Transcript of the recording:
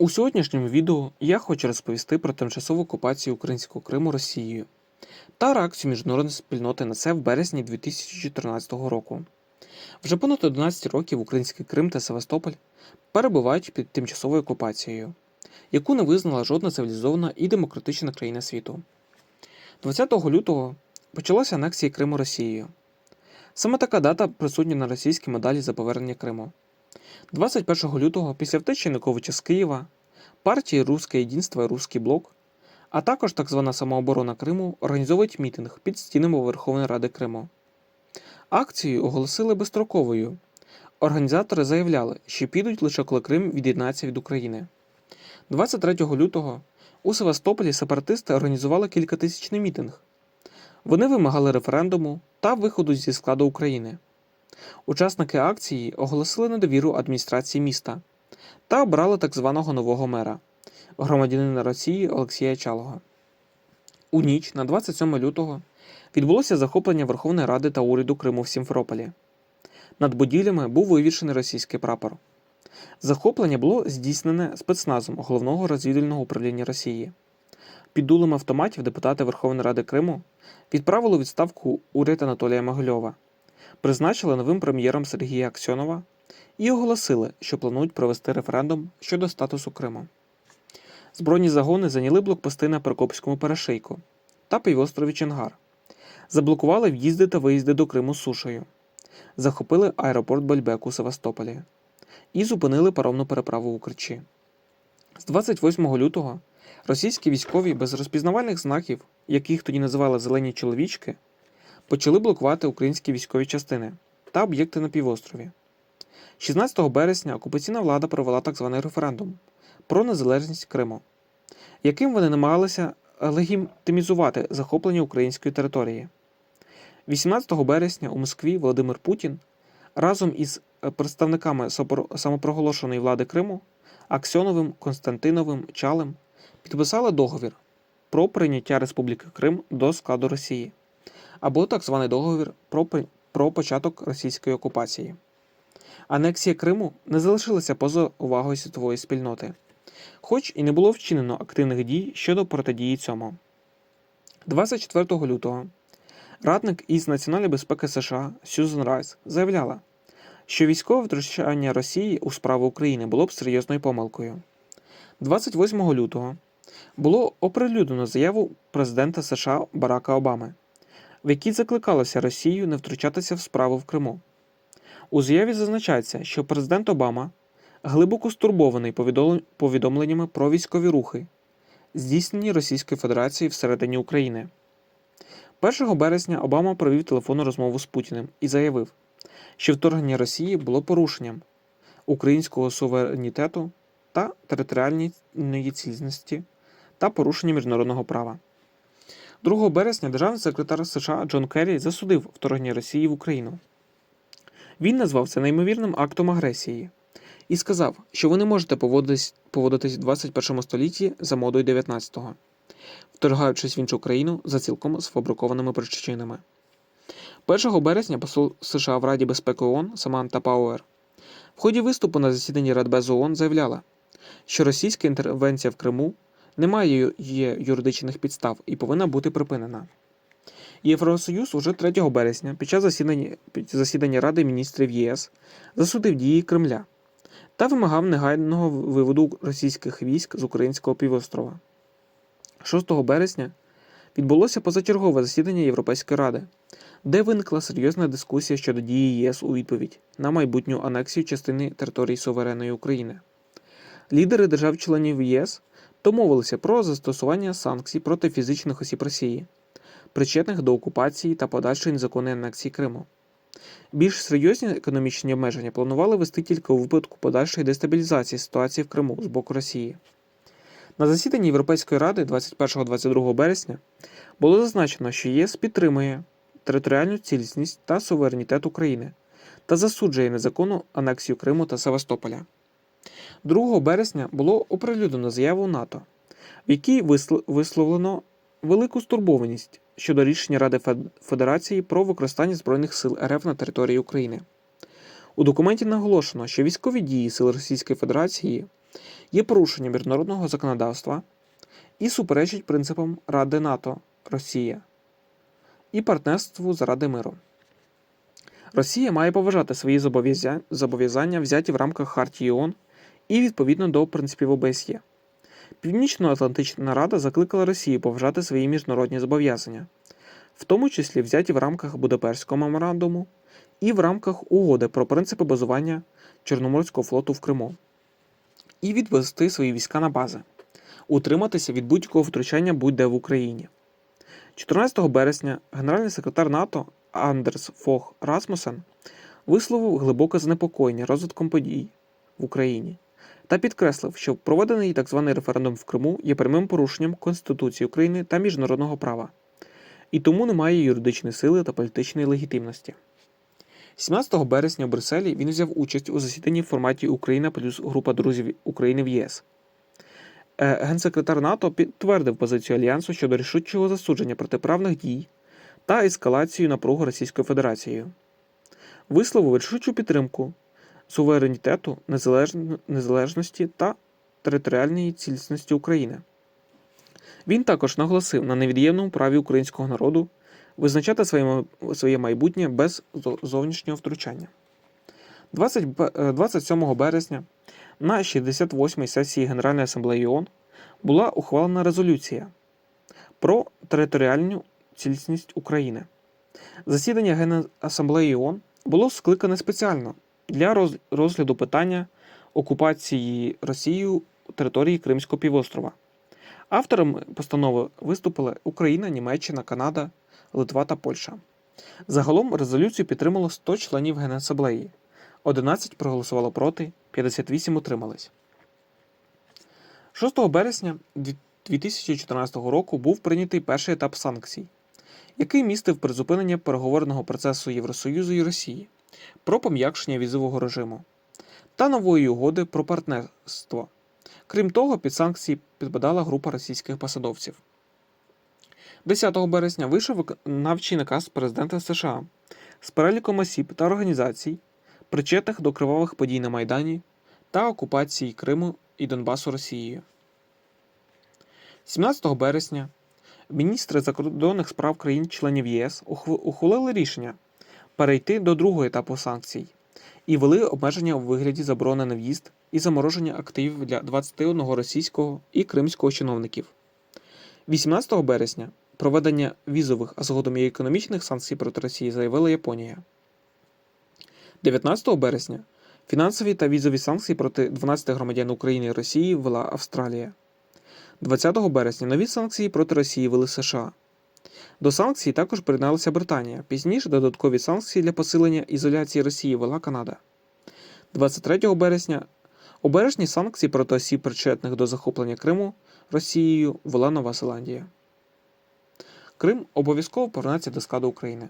У сьогоднішньому відео я хочу розповісти про тимчасову окупацію українського Криму Росією та реакцію міжнародної спільноти на це в березні 2014 року. Вже понад 11 років український Крим та Севастополь перебувають під тимчасовою окупацією, яку не визнала жодна цивілізована і демократична країна світу. 20 лютого почалася анексія Криму Росією. Саме така дата присутня на російській медалі за повернення Криму. 21 лютого, після втечі Януковича з Києва, партії Руське Єдинство і Руський Блок, а також так звана самооборона Криму організовують мітинг під стінами Верховної Ради Криму. Акцію оголосили безстроковою. Організатори заявляли, що підуть лише коли Крим від'єднається від України. 23 лютого у Севастополі сепаратисти організували кількатисячний мітинг. Вони вимагали референдуму та виходу зі складу України. Учасники акції оголосили недовіру адміністрації міста та обрали так званого нового мера, громадянина Росії Олексія Чалого. У ніч на 27 лютого відбулося захоплення Верховної Ради та уряду Криму в Сімферополі. Над будівлями був вивішений російський прапор. Захоплення було здійснене спецназом головного розвідувального управління Росії. Під дулем автоматів депутати Верховної Ради Криму відправили відставку уряд Анатолія Могильова, призначили новим прем'єром Сергія Аксьонова і оголосили, що планують провести референдум щодо статусу Криму. Збройні загони зайняли блокпости на Прокопському перешийку та півострові Чонгар, заблокували в'їзди та виїзди до Криму сушею, захопили аеропорт Бельбек у Севастополі і зупинили паромну переправу у Керчі. З 28 лютого російські військові без розпізнавальних знаків, яких тоді називали зелені чоловічки, почали блокувати українські військові частини та об'єкти на півострові. 16 березня окупаційна влада провела так званий референдум про незалежність Криму, яким вони намагалися легітимізувати захоплення української території. 18 березня у Москві Володимир Путін разом із е, представниками самопроголошеної влади Криму Аксьоновим, Константиновим, Чалем підписали договір про прийняття Республіки Крим до складу Росії, або так званий договір про, про початок російської окупації. Анексія Криму не залишилася поза увагою світової спільноти, хоч і не було вчинено активних дій щодо протидії цьому. 24 лютого радник із національної безпеки США Сьюзен Райс заявляла, що військове втручання Росії у справи України було б серйозною помилкою. 28 лютого було оприлюднено заяву президента США Барака Обами, в якій закликалося Росію не втручатися в справу в Криму. У заяві зазначається, що президент Обама глибоко стурбований повідомленнями про військові рухи, здійснені Російською Федерацією всередині України. 1 березня Обама провів телефонну розмову з Путіним і заявив, що вторгнення Росії було порушенням українського суверенітету та територіальної цілісності та порушенням міжнародного права. 2 березня державний секретар США Джон Керрі засудив вторгнення Росії в Україну. Він назвав це неймовірним актом агресії і сказав, що ви не можете поводитись, поводитись в 21 столітті за модою 19-го, вторгаючись в іншу країну за цілком сфабрикованими причинами. 1 березня посол США в Раді безпеки ООН Саманта Пауер в ході виступу на засіданні Радбезу ООН заявляла, що російська інтервенція в Криму не має є юридичних підстав і повинна бути припинена. Євросоюз уже 3 березня під час засідання, під засідання Ради міністрів ЄС засудив дії Кремля та вимагав негайного виводу російських військ з українського півострова. 6 березня відбулося позачергове засідання Європейської ради, де виникла серйозна дискусія щодо дії ЄС у відповідь на майбутню анексію частини території суверенної України. Лідери держав-членів ЄС домовилися про застосування санкцій проти фізичних осіб Росії, причетних до окупації та подальшої незаконної анексії Криму. Більш серйозні економічні обмеження планували вести тільки у випадку подальшої дестабілізації ситуації в Криму з боку Росії. На засіданні Європейської ради 21-22 березня було зазначено, що ЄС підтримує територіальну цілісність та суверенітет України та засуджує незаконну анексію Криму та Севастополя. 2 березня було оприлюднено заяву НАТО, в якій висл- висловлено велику стурбованість щодо рішення Ради Федерації про використання Збройних сил РФ на території України. У документі наголошено, що військові дії Сил Російської Федерації є порушенням міжнародного законодавства і суперечить принципам Ради НАТО Росія і партнерству заради миру. Росія має поважати свої зобов'язання, взяті в рамках Хартії ООН і відповідно до принципів ОБСЄ. Північно-Атлантична Рада закликала Росію поважати свої міжнародні зобов'язання, в тому числі взяті в рамках Будапештського меморандуму і в рамках угоди про принципи базування Чорноморського флоту в Криму, і відвести свої війська на бази, утриматися від будь-якого втручання будь-де в Україні. 14 березня генеральний секретар НАТО Андерс Фох Расмусен висловив глибоке занепокоєння розвитком подій в Україні та підкреслив, що проведений так званий референдум в Криму є прямим порушенням Конституції України та міжнародного права, і тому не має юридичної сили та політичної легітимності. 17 березня у Брюсселі він взяв участь у засіданні в форматі Україна плюс група друзів України в ЄС. Е, Генсекретар НАТО підтвердив позицію Альянсу щодо рішучого засудження протиправних дій та ескалацію напругу Російською Федерацією. Висловив рішучу підтримку суверенітету, незалежності та територіальної цілісності України. Він також наголосив на невід'ємному праві українського народу визначати своє, своє майбутнє без зовнішнього втручання. 20, е, 27 березня на 68-й сесії Генеральної асамблеї ООН була ухвалена резолюція про територіальну цілісність України. Засідання Генасамблеї ООН було скликане спеціально для розгляду питання окупації Росією території Кримського півострова. Авторами постанови виступили Україна, Німеччина, Канада, Литва та Польща. Загалом резолюцію підтримало 100 членів Генасамблеї, 11 проголосувало проти, 58 утримались. 6 березня 2014 року був прийнятий перший етап санкцій, який містив призупинення переговорного процесу Євросоюзу і Росії про пом'якшення візового режиму та нової угоди про партнерство. Крім того, під санкції підпадала група російських посадовців. 10 березня вийшов виконавчий наказ президента США з переліком осіб та організацій, причетних до кривавих подій на Майдані та окупації Криму і Донбасу Росією. 17 березня міністри закордонних справ країн-членів ЄС ухвалили рішення перейти до другого етапу санкцій і ввели обмеження у вигляді заборони на в'їзд і замороження активів для 21 російського і кримського чиновників. 18 березня проведення візових, а згодом і економічних санкцій проти Росії заявила Японія. 19 березня фінансові та візові санкції проти 12 громадян України і Росії ввела Австралія. 20 березня нові санкції проти Росії ввели США. До санкцій також приєдналася Британія. Пізніше додаткові санкції для посилення ізоляції Росії вела Канада. 23 березня обережні санкції проти осіб, причетних до захоплення Криму Росією, вела Нова Зеландія. Крим обов'язково повернеться до складу України.